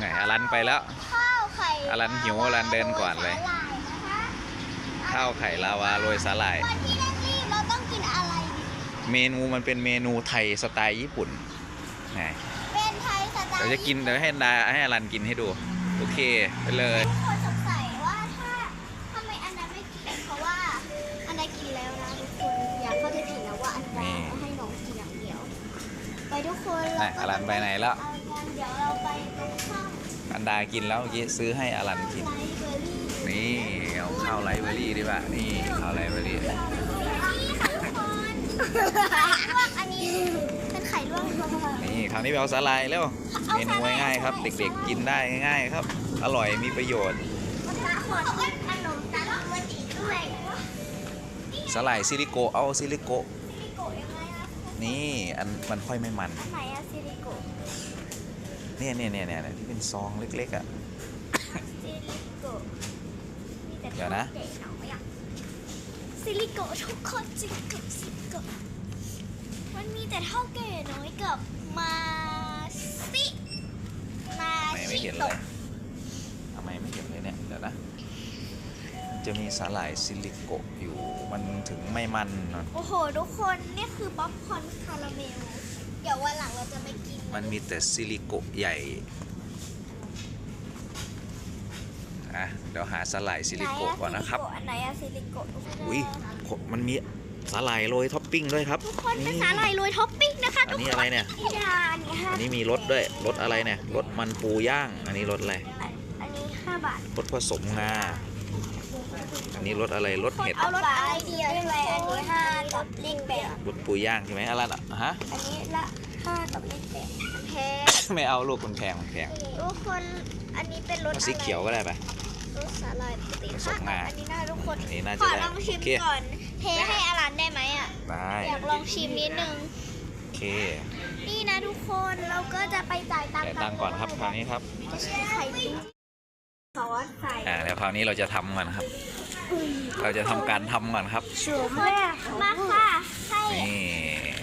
ไหนอลันไปแล้ว ข้าวไข่อลันหิวอลันเดินก่อนเลยสาหร่ายนะคะข้าวไข่ลาวาโรยสาหร่าย วันที่เร่งรีบเราต้องกินอะไรดีเมนูมันเป็นเมนูไทยสไตล์ญี่ปุ่นไหนเป็นไทยสไตล์เดี๋ยวจะกินเดี๋ยวให้ดาให้อลันกินให้ดู โอเคไปเลย ทุกคนสงสัยว่าถ้าทำไมอันนั้นไม่กินเพราะว่าอันนั้นกินแล้วนะทุกคนอย่าเข้าใจผิดนะว่าอันนั้นนี่ ให้น้องกินอย่างเดียว ไปทุกคนไหนอลันไปไหนแล้ว เอา กันเดี๋ยวเราไปตรงข้ามอันดากินแล้วเมื่อกี้ซื้อให้อลันกิน ไลฟ์เบอรี่นี่เอาข้าวไรซ์เบอรี่ดีป่ะนี่ข้าวไรซ์เบอรี่นี่ค่ะทุกคนลวกอันนี้เป็นไข่ลวกนี่คราวนี้ไปเอาสาหร่ายแล้วเมนูง่ายๆครับ เด็กๆกินได้ง่ายๆครับ อร่อยมีประโยชน์ขวดเป็นขนมตาลมจีด้วย สาหร่ายซิลิโกเอาซิลิโกซิลิโกะยังไง นะนี่อันมันค่อยไม่มันอันไหนอะซิลิโกะเนี่ยเนี่ยเนี่ยเนี่ยที่เป็นซองเล็กๆอะซิลิโกะมีแต่เดี๋ยวนะเท่าแก่น้อยอะซิลิโกะทุกคนซิลิโกะซิลิโกะมันมีแต่เท่าแก่น้อยกับมาซิมาไม่ไม่ชิเห็นโตเลยทำไมไม่เห็นเลยเนี่ยเดี๋ยวนะ จะมีสาหร่ายซิลิโกอยู่มันถึงไม่มันนะโอ้โห ทุกคนนี่คือป๊อปคอร์นคาราเมล เดี๋ยววันหลังเราจะไปกิน มันมีแต่ซิลิโกใหญ่อะเดี๋ยวหาสาหร่ายซิลิโกก่อนนะครับ อันไหนอะซิลิโกะทุกคนอุ้ยมันมีสาหร่ายโรยท็อปปิ้งด้วยครับ ทุกคนเป็นสาหร่ายโรยท็อปปิ้งนะคะอัทุนกนี้คอะไรนเนี่ยนี่ดาอันนี้ห้าอันนี้มีรสด้วย รสอะไรเนี่ย รสมันปูย่าง อันนี้รสอะไร อันนี้ห้าบาท รสผสมงา อันนี้รสอะไรรสเห็ดเอารถอะไรเดียวได้ไหมอันนี้ห้ากับเลขแปดรสปูย่างใช่ไหมอะไรอะฮะอันนี้ละห้ากับเลขแปดมันแพงไม่เอาลูกมันแพงมันแพงทุกคนอันนี้เป็นรถเอาอะไรสีเขียวก็ได้ปะรถสาหร่ายปกติผสมงาอันนี้น่าทุกคนอันนี้น่าขจะอได้ลองชิมโอเคก่อนเทให้อารันได้ไหมอะได้อยากลองชิมนิดนึงโอเคนี่นะทุกคนเราก็จะไปจ่ายตังแต่ค์ตังค์ก่อนครับคราวนี้ครับจะใช้ไข่ดิซอสใส่อ่าเดี๋ยวคราวนี้เราจะทำก่อนครับ เราจะทำการทำก่อนครับชัวมากมาค่ะให้นี่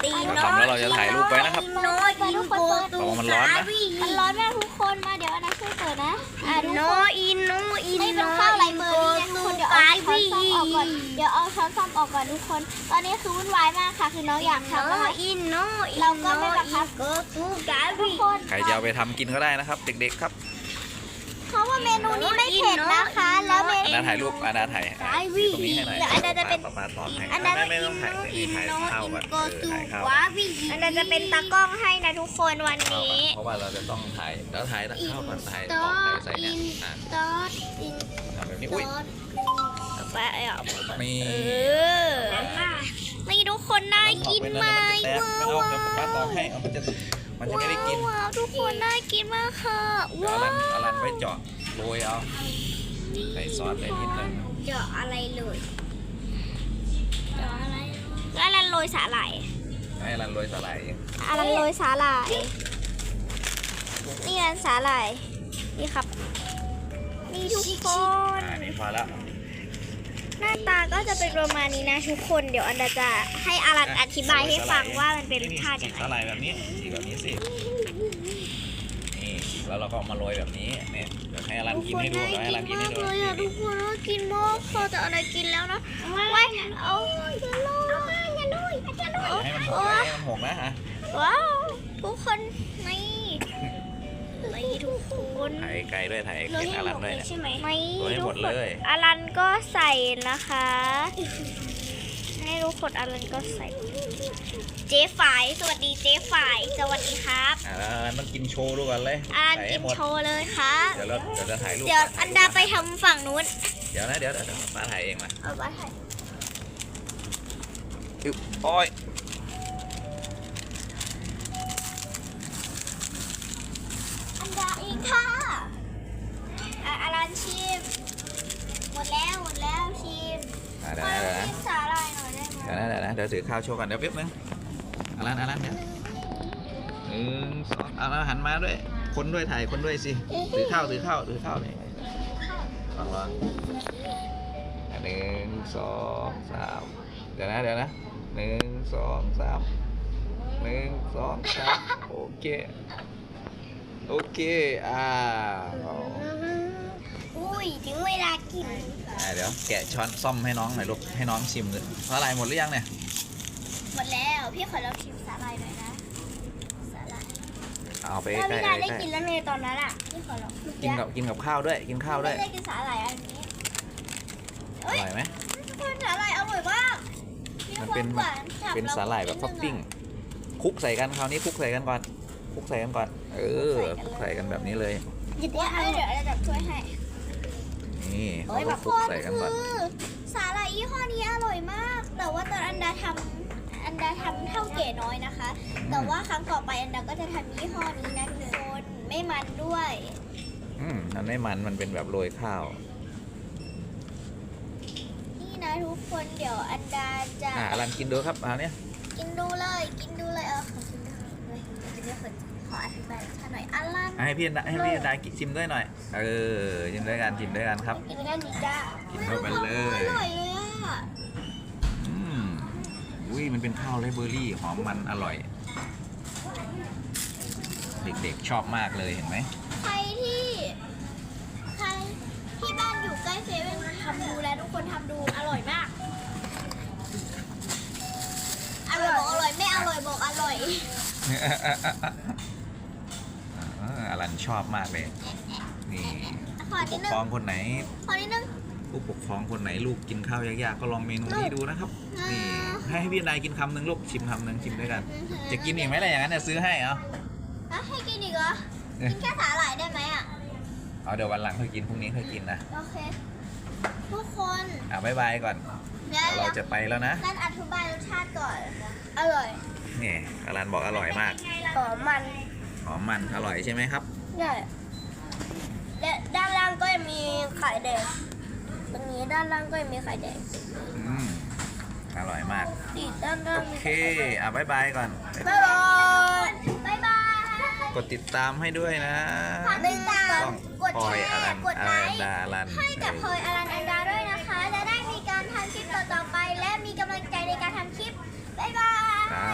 ตีเราทำแล้วเราจะถ่ายรูปไว้นะครับ โน้ตอินโกตูระวังมันร้อนนะ มันร้อนมากทุกคนมาเดี๋ยวอันนั้นช่วยเปิดนะอะทุกโนคนอินโนอินไม่เป็นข้าวไรเบอร์รี่นะทุกคนเดี๋ยวเอาช้อนซ่อมออกก่อนเดี๋ยวเอาช้อนซ่อมออกก่อนทุกคน ตอนนี้คือวุ่นวายมากค่ะ คือน้องอยากโนทำนะคะ อินโนอินเราก็ไม่บังคับโกตูกาทุกวี คนใครจะเอาไปทำกินก็ได้นะครับ เด็กๆครับ เพราะว่าเมนูนี้ไม่เผ็ดนะคะ แล้วเมอันนูดาถ่ายรูปอันดาถ่ายอะตรงนี้ให้หน่อยเดี๋ยวอันดาจะเป็นป๊าป๊าตอบให้อันดาไม่ไม่ต้องถ่ายไม่ถ่ายข้าวก่อนโกเออตูถ่ายข้าวกาวีอันนั้นจะเป็นตากล้องให้นะทุกคนวันข้าวก่อนนี้เพราะว่าเราจะต้องถ่ายแล้วถ่ายข้าวก่อนถ่ายออกถ่ายใส่เนี่ยอะซอสอินทำแบบนี้ซอุ้ยอสไปอะนี่เออนี่ทุกคนน่ากินไหมไม่ว้าเอาวเดี๋ยวป๊าตอบให้เอามันจะมันจะไม่ได้กินว้าวทุกคนน่ากินมากค่ะเดี๋ยวว้าเอาวลันเอาลันไว้เจาะ โรยเอา ใส่ซอสไปนิดนึงเจาะอะไรเลยเจาะอะไรแล้วอลันโรยสาหร่ายให้อลันโรยสาหร่ายเองอลันโรยสาหร่าย นี่อลันสาหร่าย นี่ครับ นี่ทุกคนอ่านี่พอแล้วหน้าตาก็จะเป็นประมาณนี้นะทุกคน เดี๋ยวอันดาจะให้อารันอธิบายให้ฟังว่ามันเป็นท่าฉียักงไงสาหร่ายแบบนี้ฉีกแบบนี้สิ นี่แล้วเราก็เอามาโรยแบบนี้เนี่ยเดี๋ยว ให้อลันกินให้ดูเดี๋ยวให้อลันกินให้ดูเลยอะทุกคนน่ากินมากค่ะแต่อะไรกินแล้วนะว้ายเอาอย่าโรยอย่าโรยอย่าโรอย่ายให้มันหกนะให้มันหกนะฮะว้าวทุกคนนี่นี่ทุกคนถ่ายไกลด้วยถ่ายเก็บอลันด้วยเนี่ยใช่ไหมไม่โรยให้หมดเลยอารันก็ใส่นะคะ ให้ทุกคนอารันก็ใส่ เจ๊ฝ่าย สวัสดีเจ๊ฝ่าย สวัสดีครับอ่าแล้วอลันต้องกินโชว์ดูก่อนเลยอารันใส่กิให้นหมดโชว์เลยครับ เดี๋ยวเราเดี๋ยวจะถ่ายรูปเดี๋ยวก่อันดาไปทำฝั่งนู้น เดี๋ยวนะเดี๋ยวเดี๋ยวเดี๋ยวป้าถ่ายเองมาเอาไปถ่ายอึ๊บโอ้ยอันดาอีกค่ะอะอารันชิมหมดแล้วหมดแล้วชิ เดี๋ยวนะเดี๋ยวนะเดี๋ยวถือข้าวโชว์กันเดี๋ยวแป๊บนึงอลันอลันเดี๋ยวหนึ่งสองเอาแล้วหันมาด้วย คนด้วยถ่ายคนด้วยสิถือข้าวถือข้าวถือข้าวนี่ลองลองหนึ่งสองสามเดี๋ยวนะเดี๋ยวนะหนึ่งสองสามหนึ่งสองสามโอเค โอเค อ่าเอาอุ้ ยถึงเวลากินอ่าเดี๋ยวแกะช้อนซ่อมให้น้องหน่อยลูกให้น้องชิมเลยสาหร่ายหมดหรือยังเนี่ยหมดแล้วพี่ขอลองชิมสาหร่ายหน่อยนะสาหร่ายเอาไปถ้าใกล้พี่ๆดาได้ใกล้กินแล้วในตอนนั้นอะพี่ขอลองๆกินกับกินกับข้าวด้วย กินข้าวด้วยไม่ได้กินสาหร่ายอันนี้อเอ้ยร่อยไหมทุกคนสาหร่ายอร่อยมากมันเป็นควหวานฉ่ำเป็นสาหร่ายแบบท็อปปิ้งคลุกใส่กันคราวนี้คลุกใส่กันก่อนคลุกใส่กันก่อน เออคลุกใส่กันแบบนี้เลย หยิบเดี๋ยวได้เดี๋ยวเราจะช่วยให้นี่ เอ้เรายก็แบบคลุกใส่กันก่อนคือสาหร่ายยี่ห้อนี้อร่อยมาก แต่ว่าตอนอันดาทำอันดาทำเท่าเก๋น้อยนะคะ แต่ว่าครั้งต่อไปอันดาก็จะทำยี่ห้อนี้นะทุกคนไม่มันด้วย อืมมันไม่มันมันเป็นแบบโรยข้าว นี่นะทุกคนเดี๋ยวอันดาจะอะอลันกินดูครับเอาเนี่ยกินดูเลยกินดูเลยเออขอกินด้วยจะได้คนขออธิบายท่านหน่อยอัลลันให้พี่ให้พี่ดาชิมด้วยหน่อย เออชิมด้วยกันชิมด้วยกันครับ กินกันดีจ้ากินเข้าไปเลย อร่อยเลยอะอืมอุ้ยมันเป็นข้าวไรเบอร์รี่หอมมันอร่อย เด็กๆชอบมากเลยเห็นไหมใครที่ใครที่บ้านอยู่ใกล้เซเว่นทำดูแล้วทุกคนทำดูอร่อยมากอร่อยบอกอร่อยไม่อร่อยบอกอร่อย อ่าอลันชอบมากเลย นี่ขอผู้นิปดกนึงครองคนไหน ขอนิดนึง ผู้ปกครองคนไหนลูกกินข้าวยากๆก็ลองเมนูนี้ดูนะครับ นี่ให้ให้พี่นายกินคำหนึ่งลูกชิมคำหนึ่งชิมด้วยกัน จะกินอีกไหมล่ะอย่างนั้นเนี่ยซื้อให้เอา แล้วให้กินอีกเหรอกินแค่สาหร่ายได้ไหมอะ เอาเดี๋ยววันหลังค่อยกินพรุ่งนี้ค่อยกินนะโอเค ทุกคนอะบ๊ายบายก่อนเดี๋ยวเดี๋ยวเราจะไปแล้วนะนั่นอธิบายรสชาติก่อน อร่อยนี่อลันบอกอร่อยมากหอมมันหอมมันอร่อยใช่ไหมครับ ใช่และด้านล่างก็จะมีไข่แดงตรงนี้ด้านล่างก็จะมีไข่แดงอืมอร่อยมากอีกด้านล่างโอมีเคอะบ๊ายบายก่อน บ๊ายบายบ๊ายบาย กดติดตามให้ด้วยนะฝากติดตามต้องกดพลแชอยอลัร์นกดอไลลันค์ดาอลัน ให้กับพลอยอลันอันดาด้วยนะคะ จะได้มีการทำคลิปต่อๆไป และมีกำลังใจในการทำคลิป บ๊ายบาย อ่า